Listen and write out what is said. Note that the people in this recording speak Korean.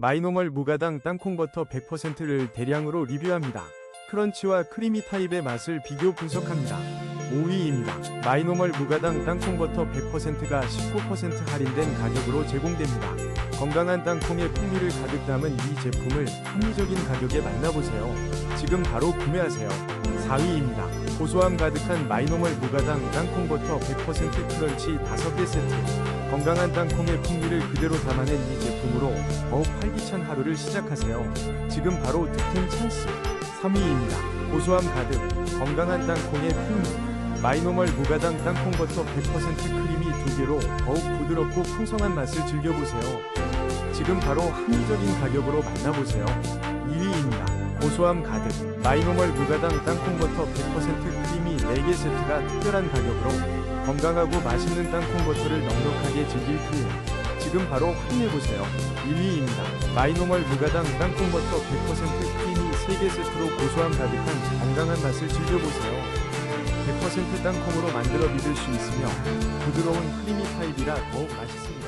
마이노멀 무가당 땅콩버터 100%를 대량으로 리뷰합니다. 크런치와 크리미 타입의 맛을 비교 분석합니다. 5위입니다. 마이노멀 무가당 땅콩버터 100%가 19% 할인된 가격으로 제공됩니다. 건강한 땅콩의 풍미를 가득 담은 이 제품을 합리적인 가격에 만나보세요. 지금 바로 구매하세요. 4위입니다. 고소함 가득한 마이노멀 무가당 땅콩버터 100% 크런치 5개 세트. 건강한 땅콩의 풍미를 그대로 담아낸 이 제품으로 더욱 활기찬 하루를 시작하세요. 지금 바로 득템 찬스. 3위입니다. 고소함 가득, 건강한 땅콩의 풍미. 마이노멀 무가당 땅콩버터 100% 크림이 두 개로 더욱 부드럽고 풍성한 맛을 즐겨보세요. 지금 바로 합리적인 가격으로 만나보세요. 2위입니다. 고소함 가득, 마이노멀 무가당 땅콩버터 100% 크림이 4개 세트가 특별한 가격으로 건강하고 맛있는 땅콩버터를 넉넉하게 즐길 기회. 지금 바로 확인해보세요. 1위입니다. 마이노멀 무가당 땅콩버터 100% 크림이 3개 세트로 고소함 가득한 건강한 맛을 즐겨보세요. 100% 땅콩으로 만들어 믿을 수 있으며 부드러운 크리미 타입이라 더욱 맛있습니다.